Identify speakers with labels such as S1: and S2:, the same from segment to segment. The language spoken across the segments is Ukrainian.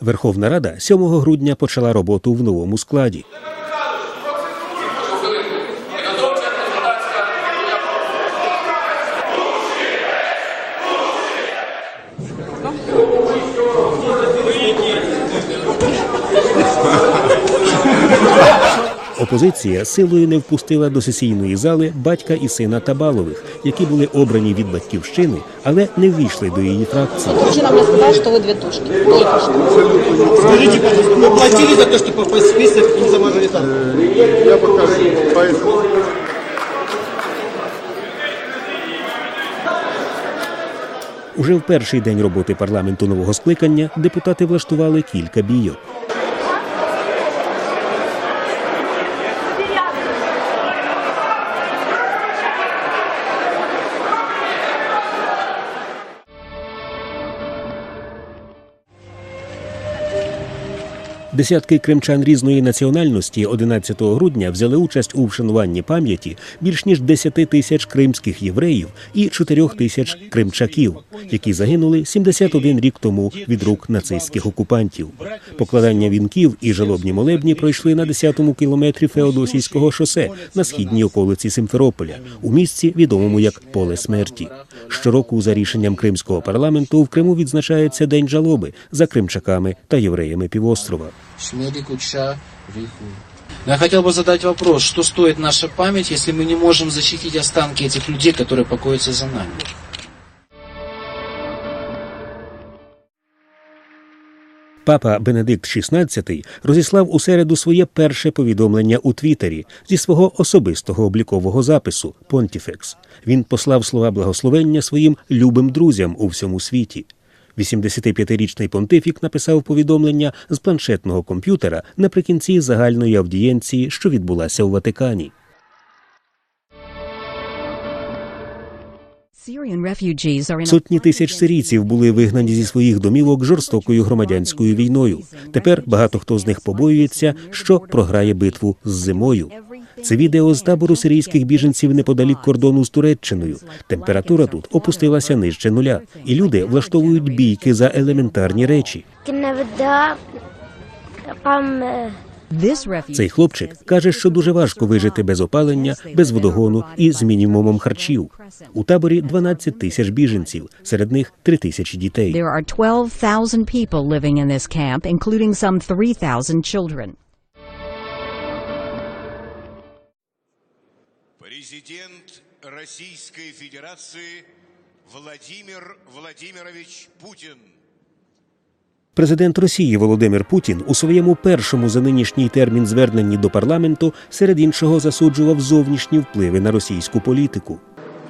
S1: Верховна Рада 7 грудня почала роботу в новому складі. Опозиція силою не впустила до сесійної зали батька і сина Табалових, які були обрані від батьківщини, але не ввійшли до її фракції.
S2: Мужчина мне сказал, что вы две тушки. Только что.
S3: Скажите, пожалуйста, вы платили за то, что попасть в список и не за мажоритарку?
S4: Я покажу. Поэтому
S1: Уже в перший день роботи парламенту нового скликання депутати влаштували кілька бійок. Десятки кримчан різної національності 11 грудня взяли участь у вшануванні пам'яті більш ніж 10 тисяч кримських євреїв і 4 тисяч кримчаків, які загинули 71 рік тому від рук нацистських окупантів. Покладання вінків і жалобні молебні пройшли на 10-му кілометрі Феодосійського шосе на східній околиці Симферополя, у місці, відомому як Поле смерті. Щороку, за рішенням кримського парламенту, в Криму відзначається День жалоби за кримчаками та євреями півострова
S5: Шмели Куча Риху. Я хотел бы задать вопрос, что стоит наша память, если мы не можем защитить останки этих людей, которые покоятся за нами?
S1: Папа Бенедикт XVI розіслав у середу своє перше повідомлення у Твіттері зі свого особистого облікового запису Понтіфекс. Він послав слова благословення своїм любим друзям у всьому світі. 85-річний понтифік написав повідомлення з планшетного комп'ютера наприкінці загальної аудієнції, що відбулася у Ватикані. Сотні тисяч сирійців були вигнані зі своїх домівок жорстокою громадянською війною. Тепер багато хто з них побоюється, що програє битву з зимою. Це відео з табору сирійських біженців неподалік кордону з Туреччиною. Температура тут опустилася нижче нуля, і люди влаштовують бійки за елементарні речі. Цей хлопчик каже, що дуже важко вижити без опалення, без водогону і з мінімумом харчів. У таборі 12 тисяч біженців, серед них 3 тисячі дітей.
S6: Президент Российской Федерации Владимир Владимирович Путин.
S1: Президент Росії Володимир Путін у своєму першому за нинішній термін зверненні до парламенту серед іншого засуджував зовнішні впливи на російську політику.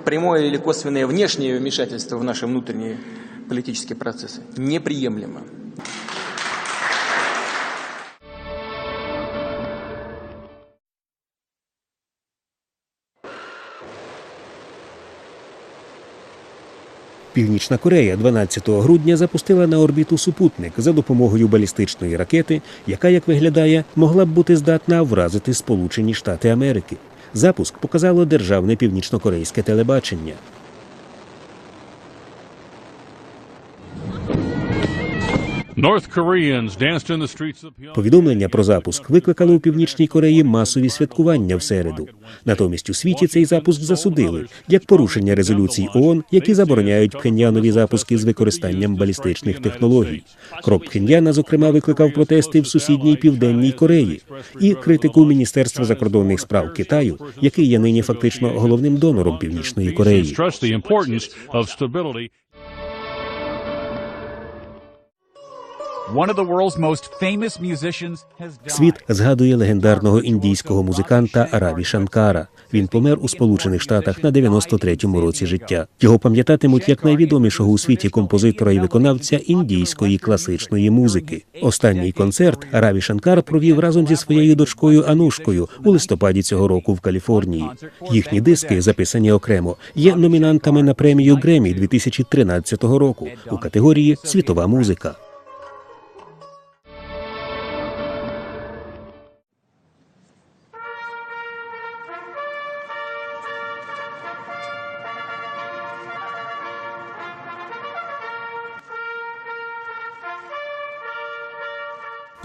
S7: прямое или косвенное внешнее вмешательство в наши внутренние политические процессы неприемлемо.
S1: Північна Корея 12 грудня запустила на орбіту супутник за допомогою балістичної ракети, яка, як виглядає, могла б бути здатна вразити Сполучені Штати Америки. Запуск показало державне північнокорейське телебачення. Повідомлення про запуск викликало у північній Кореї масові святкування в середу. Натомість у світі цей запуск засудили як порушення резолюцій ООН, які забороняють Пхеньянові запуски з використанням балістичних технологій. Крок Пхеньяна, зокрема, викликав протести в сусідній південній Кореї і критику Міністерства закордонних справ Китаю, який є нині фактично головним донором північної Кореї. Світ згадує легендарного індійського музиканта Раві Шанкара. Він помер у Сполучених Штатах на 93-му році життя. Його пам'ятатимуть як найвідомішого у світі композитора і виконавця індійської класичної музики. Останній концерт Раві Шанкар провів разом зі своєю дочкою Анушкою у листопаді цього року в Каліфорнії. Їхні диски, записані окремо, є номінантами на премію Гремі 2013 року у категорії Світова музика.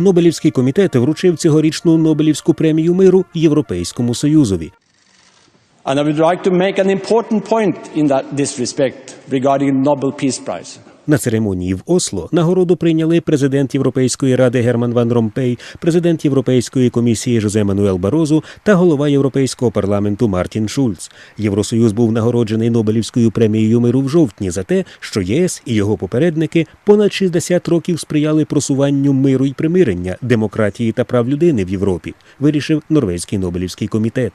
S1: Нобелівський комітет вручив цьогорічну Нобелівську премію миру Європейському Союзові.
S8: And I would like to make an important point in that, this respect regarding Nobel Peace Prize.
S1: На церемонії в Осло нагороду прийняли президент Європейської ради Герман Ван Ромпей, президент Європейської комісії Жозе Мануел Барозу та голова Європейського парламенту Мартін Шульц. Євросоюз був нагороджений Нобелівською премією миру в жовтні за те, що ЄС і його попередники понад 60 років сприяли просуванню миру й примирення, демократії та прав людини в Європі. Вирішив Норвезький Нобелівський комітет.